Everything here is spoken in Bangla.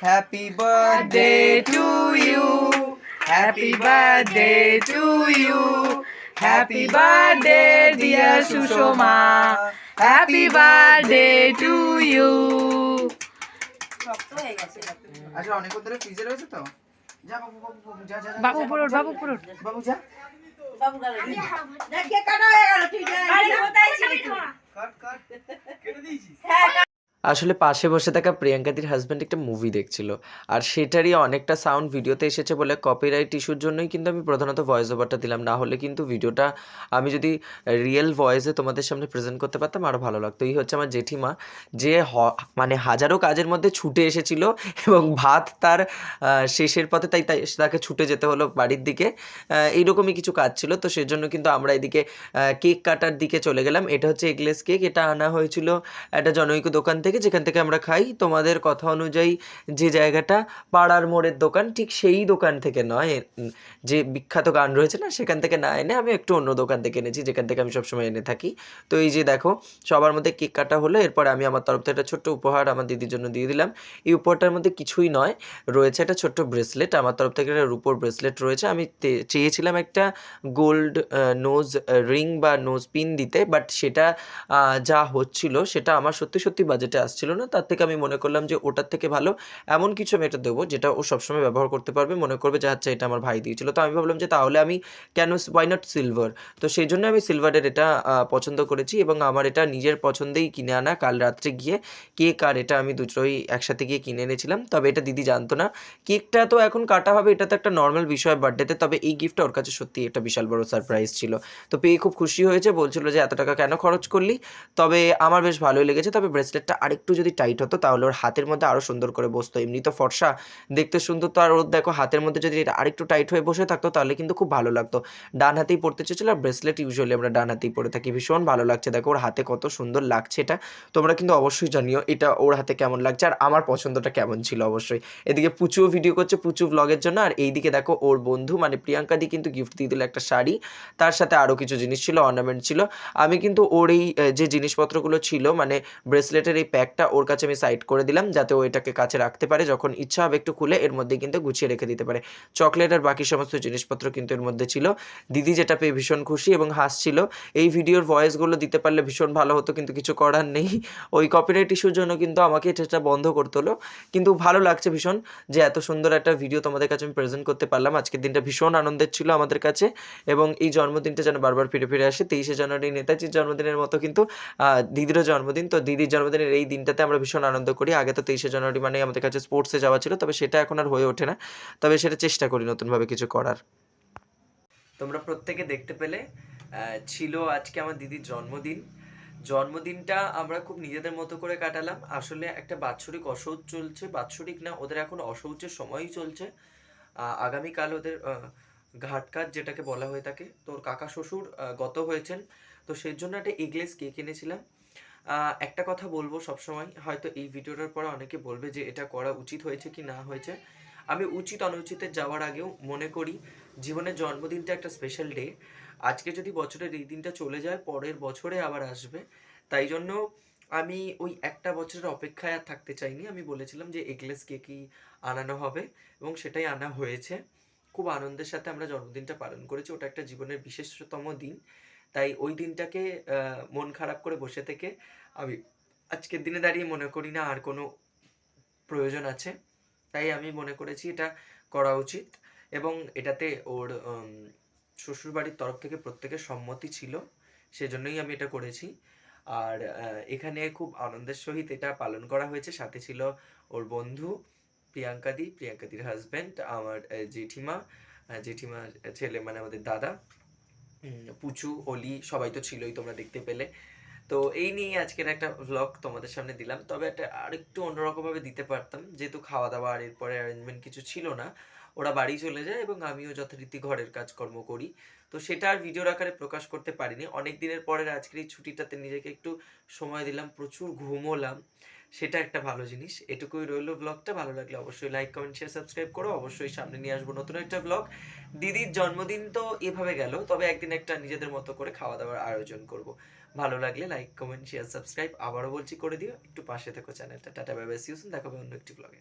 Happy birthday to you happy birthday to you happy birthday dear Sushma happy birthday to you আচ্ছা অনেক ধরে ফ্রিজে রয়েছে তো? যা বাবু বাবু বাবু যা যা বাবু যা, পুরোট যা, বাবু পুরোট বাবু যা। কাট কাট। কেটে দিয়েছিস? আসলে পাশে বসে থাকা প্রিয়াঙ্কাদির হাজব্যান্ড একটা মুভি দেখছিল। আর সেটারই অনেকটা সাউন্ড ভিডিওতে এসেছে বলে কপিরাইট ইস্যুর জন্যই কিন্তু আমি প্রধানত ভয়েস ওভারটা দিলাম। না হলে কিন্তু ভিডিওটা আমি যদি রিয়েল ভয়েসে তোমাদের সামনে প্রেজেন্ট করতে পারতাম আরও ভালো লাগতো। এই হচ্ছে আমার জেঠিমা, যে মানে হাজারো কাজের মধ্যে ছুটে এসেছিল এবং ভাত তার শেষের পথে তাই তাই তাকে ছুটে যেতে হলো বাড়ির দিকে। এইরকমই কিছু কাজ ছিল। তো সেজন্য কিন্তু আমরা এদিকে কেক কাটার দিকে চলে গেলাম। এটা হচ্ছে এগলেস কেক এটা আনা হয়েছিল একটা জনৈক দোকান থেকে। যেখান থেকে আমরা খাই, তোমাদের কথা অনুযায়ী যে জায়গাটা পাড়ার মোড়ের দোকান, ঠিক সেই দোকান থেকে নয় যে বিখ্যাত গান রয়েছে না, সেখান থেকে না এনে আমি একটু অন্য দোকান থেকে এনেছি, যেখান থেকে আমি সবসময় এনে থাকি। তো এই যে দেখো, সবার মধ্যে কেক কাটা হলো, এরপরে আমি আমার তরফ থেকে একটা ছোট্ট উপহার আমার দিদির জন্য দিয়ে দিলাম। এই উপহারটার মধ্যে কিছুই নয়, রয়েছে একটা ছোট্ট ব্রেসলেট, আমার তরফ থেকে একটা রুপোর ব্রেসলেট রয়েছে। আমি চেয়েছিলাম একটা গোল্ড নোজ রিং বা নোজ পিন দিতে, বাট সেটা যা হচ্ছিল, সেটা আমার সত্যি সত্যি বাজেটে আসছিল না, তার থেকে আমি মনে করলাম যে ওটার থেকে ভালো। এমন কিছু আমি এটা দেবো যেটা ও সবসময় ব্যবহার করতে পারবে। মনে করবে যে আচ্ছা এটা আমার ভাই দিয়েছিল। তো আমি ভাবলাম যে তাহলে আমি কেন ওয়াই নট সিলভার তো সেই জন্য আমি সিলভারের এটা পছন্দ করেছি এবং আমার এটা নিজের পছন্দেই কিনে আনা। কাল রাত্রে গিয়ে কেক আর এটা আমি দুটোই একসাথে গিয়ে কিনে এনেছিলাম। তবে এটা দিদি জানতো না। কেকটা তো এখন কাটা হবে, এটা তো একটা নর্মাল বিষয় বার্থডেতে তবে এই গিফটটা ওর কাছে সত্যি একটা বিশাল বড় সারপ্রাইজ ছিল। তো পেয়ে খুব খুশি হয়েছে, বলছিল যে এত টাকা কেন খরচ করলি? তবে আমার বেশ ভালোই লেগেছে। তবে ব্রেসলেটটা আরেকটু যদি টাইট হতো, তাহলে ওর হাতের মধ্যে আরও সুন্দর করে বসতো। এমনি তো ফর্সা, দেখতে সুন্দর তো আর ওর দেখো হাতের মধ্যে যদি আরেকটু টাইট হয়ে বসে থাকতো, তাহলে কিন্তু খুব ভালো লাগতো। ডান হাতেই পড়তে চেয়েছিল আর ব্রেসলেট ইউজুয়ালি আমরা ডান হাতেই পরে থাকি। ভীষণ ভালো লাগছে। দেখো ওর হাতে কত সুন্দর লাগছে এটা। তোমরা কিন্তু অবশ্যই জানিও এটা ওর হাতে কেমন লাগছে আর আমার পছন্দটা কেমন ছিল অবশ্যই। এদিকে পুচুও ভিডিও করছে পুচু ব্লগের জন্য। আর এইদিকে দেখো ওর বন্ধু মানে প্রিয়াঙ্কা দি কিন্তু গিফট দিয়ে দিল একটা শাড়ি। তার সাথে আরও কিছু জিনিস ছিল অর্নামেন্ট ছিল। আমি কিন্তু ওর এই যে জিনিসপত্রগুলো ছিল মানে ব্রেসলেটের এই প্যাকটা ওর কাছে আমি সাইড করে দিলাম যাতে ও এটাকে কাছে রাখতে পারে। যখন ইচ্ছা হবে একটু খুলে, এর মধ্যে কিন্তু গুছিয়ে রেখে দিতে পারে। চকলেট আর বাকি সমস্ত জিনিসপত্র কিন্তু এর মধ্যে ছিল। দিদি যেটা পেয়ে ভীষণ খুশি এবং হাসছিল। এই ভিডিওর ভয়েসগুলো দিতে পারলে ভীষণ ভালো হতো, কিন্তু কিছু করার নেই। ওই কপিরাইট ইস্যুর জন্য কিন্তু আমাকে এটা বন্ধ করতে হলো। কিন্তু ভালো লাগছে ভীষণ যে এত সুন্দর একটা ভিডিও তোমাদের কাছে আমি প্রেজেন্ট করতে পারলাম। আজকের দিনটা ভীষণ আনন্দের ছিল আমাদের কাছে এবং এই জন্মদিনটা যেন বারবার ফিরে ফিরে আসে। তেইশে জানুয়ারি নেতাজির জন্মদিনের মতো কিন্তু দিদিরও জন্মদিন। তো দিদির জন্মদিনের এই দিনটাতে আমরা ভীষণ আনন্দ করি। আগে তো তেইশে জানুয়ারি মানে আমাদের কাছে স্পোর্টসে যাওয়া ছিল তবে সেটা এখন আর হয়ে ওঠে না। তবে সেটা চেষ্টা করি নতুনভাবে কিছু করার। তোমরা প্রত্যেকে দেখতে পেলে ছিল আজকে আমার দিদির জন্মদিন। জন্মদিনটা আমরা খুব নিজেদের মতো করে কাটালাম। আসলে একটা বাৎসরিক অসৌচ চলছে। বাৎসরিক না ওদের এখন অশৌচের সময়ই চলছে। আগামীকাল ওদের আহ, ঘাট কাজ যেটাকে বলা হয়ে থাকে। তোর কাকা শ্বশুর গত হয়েছেন। তো সেই জন্য একটা এগলেস কেক এনেছিলাম। একটা কথা বলব সবসময়, হয়তো এই ভিডিওটার পরে অনেকে বলবে যে এটা করা উচিত হয়েছে কি না হয়েছে। আমি উচিত অনুচিতে যাওয়ার আগেও মনে করি জীবনের জন্মদিনটা একটা স্পেশাল ডে আজকে যদি বছরের এই দিনটা চলে যায়, পরের বছরে আবার আসবে। তাই জন্য আমি ওই একটা বছরের অপেক্ষায় আর থাকতে চাইনি। আমি বলেছিলাম যে এগলেস কেকই আনানো হবে এবং সেটাই আনা হয়েছে। খুব আনন্দের সাথে আমরা জন্মদিনটা পালন করেছি। ওটা একটা জীবনের বিশেষতম দিন। তাই ওই দিনটাকে মন খারাপ করে বসে থেকে আমি আজকের দিনে দাঁড়িয়ে মনে করি না আর কোনো প্রয়োজন আছে। তাই আমি মনে করেছি এটা করা উচিত এবং এটাতে ওর শ্বশুরবাড়ির তরফ থেকে প্রত্যেকের সম্মতি ছিল, সেজন্যই আমি এটা করেছি। আর এখানে খুব আনন্দের সহিত এটা পালন করা হয়েছে। সাথে ছিল ওর বন্ধু প্রিয়াঙ্কাদি প্রিয়াঙ্কাদির হাজব্যান্ড আমার জেঠিমা জেঠিমার ছেলে মানে আমাদের দাদা। পুচু, অলি সবাই তো ছিলই তোমরা দেখতে পেলে। তো এই নিয়ে আজকের একটা ভ্লগ তোমাদের সামনে দিলাম। তবে একটা আরেকটু অন্যরকমভাবে দিতে পারতাম। যেহেতু খাওয়া দাওয়া আর এরপরে অ্যারেঞ্জমেন্ট কিছু ছিল না, ওরা বাড়ি চলে যায় এবং আমিও যথারীতি ঘরের কাজকর্ম করি। তো সেটা আর ভিডিওর আকারে প্রকাশ করতে পারিনি। অনেক দিনের পরের আজকের এই ছুটিটাতে নিজেকে একটু সময় দিলাম, প্রচুর ঘুমোলাম। সেটা একটা ভালো জিনিস। এটুকুই রইল ব্লগটা ভালো লাগলে অবশ্যই লাইক কমেন্ট শেয়ার সাবস্ক্রাইব করো। অবশ্যই সামনে নিয়ে আসব নতুন একটা ব্লগ দিদির জন্মদিন তো এভাবে গেল, তবে একদিন একটা নিজেদের মতো করে খাওয়া দাওয়ার আয়োজন করব। ভালো লাগলে লাইক কমেন্ট শেয়ার সাবস্ক্রাইব আবারও বলছি করে দিও। একটু পাশে থেকো চ্যানেলটা টাটা বাই বাই সিউসুন দেখাবে অন্য একটি ব্লগে